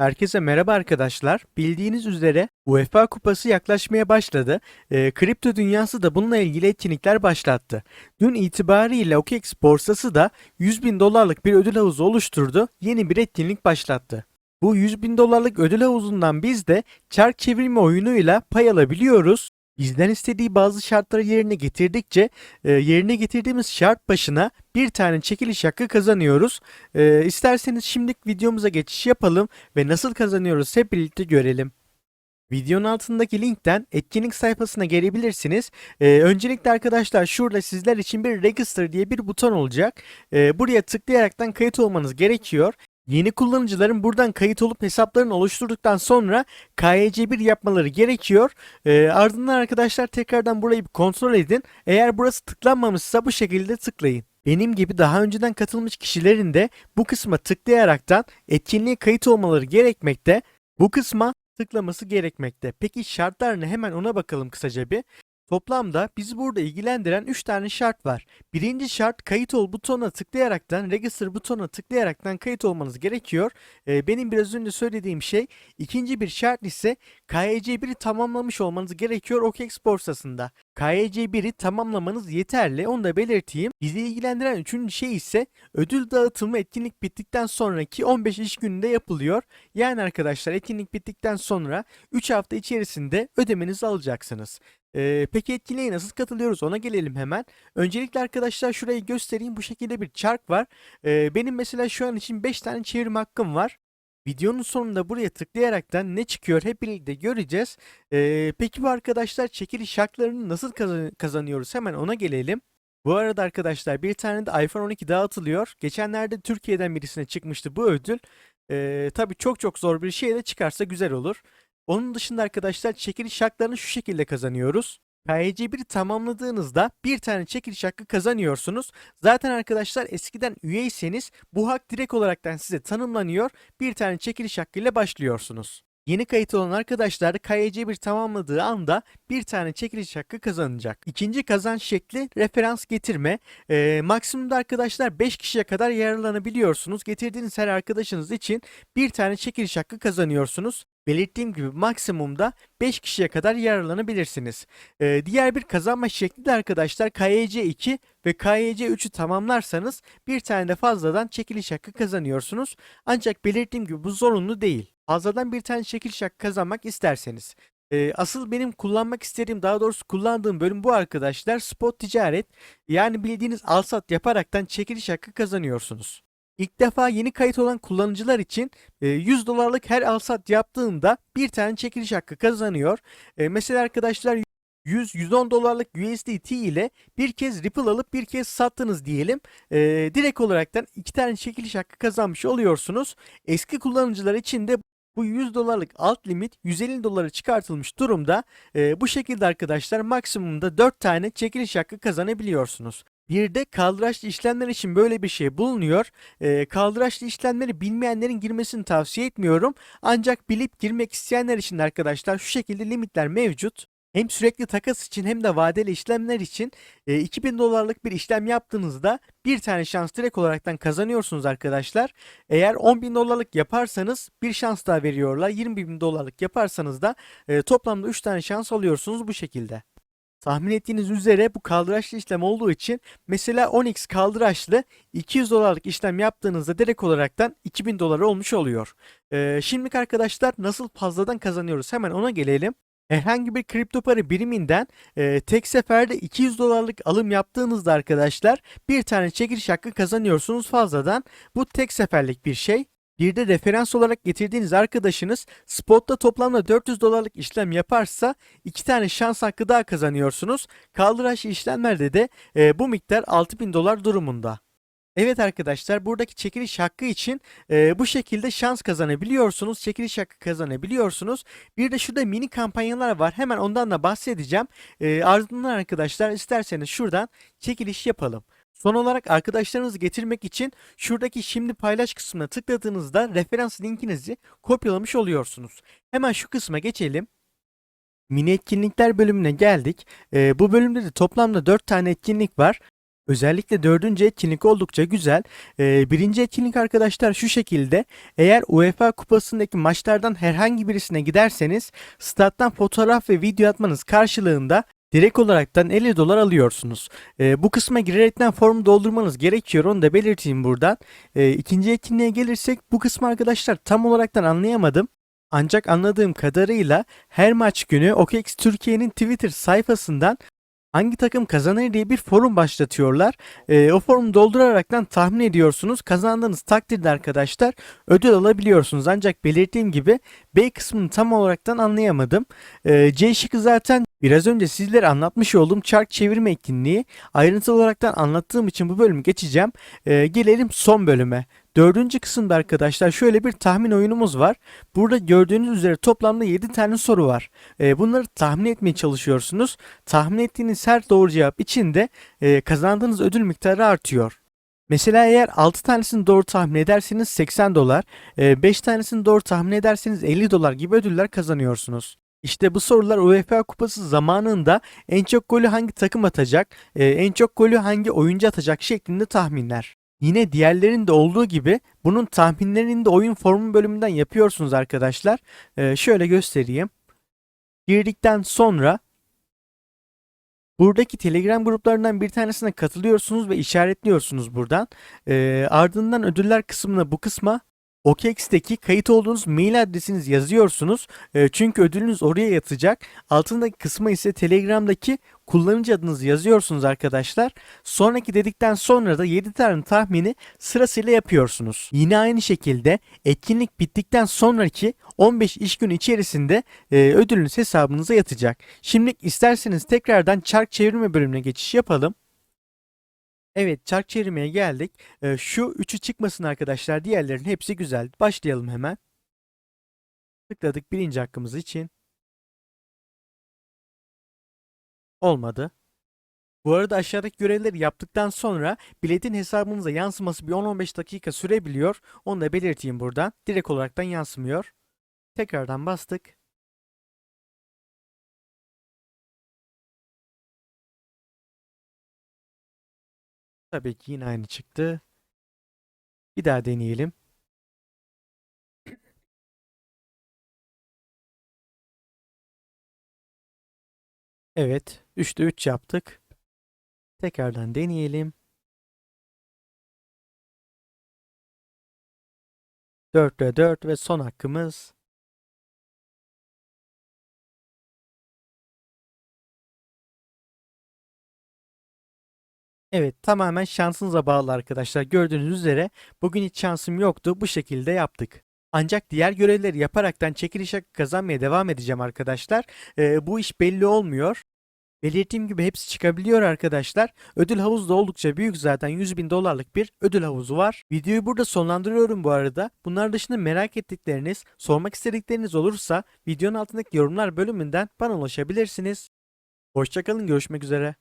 Herkese merhaba arkadaşlar. Bildiğiniz üzere UEFA Kupası yaklaşmaya başladı. Ee, kripto dünyası da bununla ilgili etkinlikler başlattı. Dün itibariyle OKEX borsası da 100 bin dolarlık bir ödül havuzu oluşturdu. Yeni bir etkinlik başlattı. Bu 100 bin dolarlık ödül havuzundan biz de çark çevirme oyunuyla pay alabiliyoruz. Bizden istediği bazı şartları yerine getirdikçe e, yerine getirdiğimiz şart başına bir tane çekiliş hakkı kazanıyoruz. E, isterseniz şimdilik videomuza geçiş yapalım ve nasıl kazanıyoruz hep birlikte görelim. Videonun altındaki linkten etkinlik sayfasına gelebilirsiniz. Ee, öncelikle arkadaşlar şurada sizler için bir register diye bir buton olacak. Ee, buraya tıklayaraktan kayıt olmanız gerekiyor. Yeni kullanıcıların buradan kayıt olup hesaplarını oluşturduktan sonra KYC1 yapmaları gerekiyor. Ee, ardından arkadaşlar tekrardan burayı bir kontrol edin. Eğer burası tıklanmamışsa bu şekilde tıklayın. Benim gibi daha önceden katılmış kişilerin de bu kısma tıklayaraktan etkinliğe kayıt olmaları gerekmekte. Bu kısma tıklaması gerekmekte. Peki şartlar ne? Hemen ona bakalım kısaca bir. Toplamda bizi burada ilgilendiren 3 tane şart var. Birinci şart kayıt ol butonuna tıklayaraktan, register butonuna tıklayaraktan kayıt olmanız gerekiyor. Ee, benim biraz önce söylediğim şey. İkinci bir şart ise KYC1'i tamamlamış olmanız gerekiyor OKEX borsasında. KYC1'i tamamlamanız yeterli. Onu da belirteyim. Bizi ilgilendiren üçüncü şey ise ödül dağıtımı etkinlik bittikten sonraki 15 iş gününde yapılıyor. Yani arkadaşlar etkinlik bittikten sonra 3 hafta içerisinde ödemenizi alacaksınız. Ee, peki etkinliğe nasıl katılıyoruz ona gelelim hemen. Öncelikle arkadaşlar şurayı göstereyim. Bu şekilde bir çark var. Ee, benim mesela şu an için 5 tane çevirme hakkım var. Videonun sonunda buraya tıklayaraktan ne çıkıyor hep birlikte göreceğiz. Ee, peki bu arkadaşlar çekiliş haklarını nasıl kazan- kazanıyoruz hemen ona gelelim. Bu arada arkadaşlar bir tane de iPhone 12 dağıtılıyor. Geçenlerde Türkiye'den birisine çıkmıştı bu ödül. Ee, tabii çok çok zor bir şey de çıkarsa güzel olur. Onun dışında arkadaşlar çekiliş haklarını şu şekilde kazanıyoruz. KYC1'i tamamladığınızda bir tane çekiliş hakkı kazanıyorsunuz. Zaten arkadaşlar eskiden üyeyseniz bu hak direkt olaraktan size tanımlanıyor. Bir tane çekiliş hakkıyla başlıyorsunuz. Yeni kayıt olan arkadaşlar KYC1 tamamladığı anda bir tane çekiliş hakkı kazanacak. İkinci kazanç şekli referans getirme. Ee, maksimumda arkadaşlar 5 kişiye kadar yararlanabiliyorsunuz. Getirdiğiniz her arkadaşınız için bir tane çekiliş hakkı kazanıyorsunuz. Belirttiğim gibi maksimumda 5 kişiye kadar yararlanabilirsiniz. Ee, diğer bir kazanma şekli de arkadaşlar KYC2 ve KYC3'ü tamamlarsanız bir tane de fazladan çekiliş hakkı kazanıyorsunuz. Ancak belirttiğim gibi bu zorunlu değil. Fazladan bir tane çekiliş hakkı kazanmak isterseniz. Ee, asıl benim kullanmak istediğim daha doğrusu kullandığım bölüm bu arkadaşlar spot ticaret. Yani bildiğiniz alsat yaparaktan çekiliş hakkı kazanıyorsunuz. İlk defa yeni kayıt olan kullanıcılar için e, 100 dolarlık her alsat yaptığında bir tane çekiliş hakkı kazanıyor. E, mesela arkadaşlar 100-110 dolarlık USDT ile bir kez Ripple alıp bir kez sattınız diyelim. E, direkt olaraktan iki tane çekiliş hakkı kazanmış oluyorsunuz. Eski kullanıcılar için de bu 100 dolarlık alt limit 150 dolara çıkartılmış durumda. E, bu şekilde arkadaşlar maksimumda 4 tane çekiliş hakkı kazanabiliyorsunuz. Bir de kaldıraçlı işlemler için böyle bir şey bulunuyor. E, kaldıraçlı işlemleri bilmeyenlerin girmesini tavsiye etmiyorum. Ancak bilip girmek isteyenler için arkadaşlar şu şekilde limitler mevcut. Hem sürekli takas için hem de vadeli işlemler için e, 2000 dolarlık bir işlem yaptığınızda bir tane şans direkt olaraktan kazanıyorsunuz arkadaşlar. Eğer 10.000 dolarlık yaparsanız bir şans daha veriyorlar. 20.000 dolarlık yaparsanız da e, toplamda 3 tane şans alıyorsunuz bu şekilde. Tahmin ettiğiniz üzere bu kaldıraçlı işlem olduğu için mesela 10x kaldıraçlı 200 dolarlık işlem yaptığınızda direkt olaraktan 2000 dolar olmuş oluyor. Ee, şimdilik arkadaşlar nasıl fazladan kazanıyoruz hemen ona gelelim. Herhangi bir kripto para biriminden e, tek seferde 200 dolarlık alım yaptığınızda arkadaşlar bir tane çekiliş hakkı kazanıyorsunuz fazladan. Bu tek seferlik bir şey. Bir de referans olarak getirdiğiniz arkadaşınız spotta toplamda 400 dolarlık işlem yaparsa iki tane şans hakkı daha kazanıyorsunuz. Kaldıraçlı işlemlerde de e, bu miktar 6000 dolar durumunda. Evet arkadaşlar buradaki çekiliş hakkı için e, bu şekilde şans kazanabiliyorsunuz. Çekiliş hakkı kazanabiliyorsunuz. Bir de şurada mini kampanyalar var. Hemen ondan da bahsedeceğim. E, ardından arkadaşlar isterseniz şuradan çekiliş yapalım. Son olarak arkadaşlarınızı getirmek için şuradaki şimdi paylaş kısmına tıkladığınızda referans linkinizi kopyalamış oluyorsunuz. Hemen şu kısma geçelim. Mini etkinlikler bölümüne geldik. Ee, bu bölümde de toplamda 4 tane etkinlik var. Özellikle dördüncü etkinlik oldukça güzel. Ee, birinci etkinlik arkadaşlar şu şekilde. Eğer UEFA kupasındaki maçlardan herhangi birisine giderseniz stat'tan fotoğraf ve video atmanız karşılığında direkt olaraktan 50 dolar alıyorsunuz. Ee, bu kısma girerekten formu doldurmanız gerekiyor. Onu da belirteyim buradan. Ee, ikinci etkinliğe gelirsek bu kısmı arkadaşlar tam olaraktan anlayamadım. Ancak anladığım kadarıyla her maç günü OKEX Türkiye'nin Twitter sayfasından hangi takım kazanır diye bir forum başlatıyorlar. Ee, o forumu dolduraraktan tahmin ediyorsunuz. Kazandığınız takdirde arkadaşlar ödül alabiliyorsunuz. Ancak belirttiğim gibi B kısmını tam olaraktan anlayamadım. Ee, C şıkkı zaten biraz önce sizlere anlatmış olduğum çark çevirme etkinliği. Ayrıntılı olaraktan anlattığım için bu bölümü geçeceğim. Ee, gelelim son bölüme. Dördüncü kısımda arkadaşlar şöyle bir tahmin oyunumuz var. Burada gördüğünüz üzere toplamda 7 tane soru var. Ee, bunları tahmin etmeye çalışıyorsunuz. Tahmin ettiğiniz her doğru cevap için de e, kazandığınız ödül miktarı artıyor. Mesela eğer 6 tanesini doğru tahmin ederseniz 80 dolar, 5 tanesini doğru tahmin ederseniz 50 dolar gibi ödüller kazanıyorsunuz. İşte bu sorular UEFA Kupası zamanında en çok golü hangi takım atacak, e, en çok golü hangi oyuncu atacak şeklinde tahminler. Yine diğerlerinde olduğu gibi bunun tahminlerini de oyun formu bölümünden yapıyorsunuz arkadaşlar. Ee, şöyle göstereyim. Girdikten sonra buradaki Telegram gruplarından bir tanesine katılıyorsunuz ve işaretliyorsunuz buradan. Ee, ardından ödüller kısmına bu kısma OKEX'teki kayıt olduğunuz mail adresinizi yazıyorsunuz. E, çünkü ödülünüz oraya yatacak. Altındaki kısma ise Telegram'daki kullanıcı adınızı yazıyorsunuz arkadaşlar. Sonraki dedikten sonra da 7 tane tahmini sırasıyla yapıyorsunuz. Yine aynı şekilde etkinlik bittikten sonraki 15 iş günü içerisinde e, ödülünüz hesabınıza yatacak. Şimdi isterseniz tekrardan çark çevirme bölümüne geçiş yapalım. Evet çark çevirmeye geldik. Ee, şu üçü çıkmasın arkadaşlar. Diğerlerinin hepsi güzel. Başlayalım hemen. Tıkladık birinci hakkımız için. Olmadı. Bu arada aşağıdaki görevleri yaptıktan sonra biletin hesabınıza yansıması bir 10-15 dakika sürebiliyor. Onu da belirteyim buradan. Direkt olaraktan yansımıyor. Tekrardan bastık. Tabii ki yine aynı çıktı. Bir daha deneyelim. Evet, 3'te 3 yaptık. Tekrardan deneyelim. 4'te 4 ve son hakkımız Evet tamamen şansınıza bağlı arkadaşlar. Gördüğünüz üzere bugün hiç şansım yoktu. Bu şekilde yaptık. Ancak diğer görevleri yaparaktan çekiliş hakkı kazanmaya devam edeceğim arkadaşlar. Ee, bu iş belli olmuyor. Belirttiğim gibi hepsi çıkabiliyor arkadaşlar. Ödül havuzu da oldukça büyük zaten 100 bin dolarlık bir ödül havuzu var. Videoyu burada sonlandırıyorum bu arada. Bunlar dışında merak ettikleriniz, sormak istedikleriniz olursa videonun altındaki yorumlar bölümünden bana ulaşabilirsiniz. Hoşçakalın görüşmek üzere.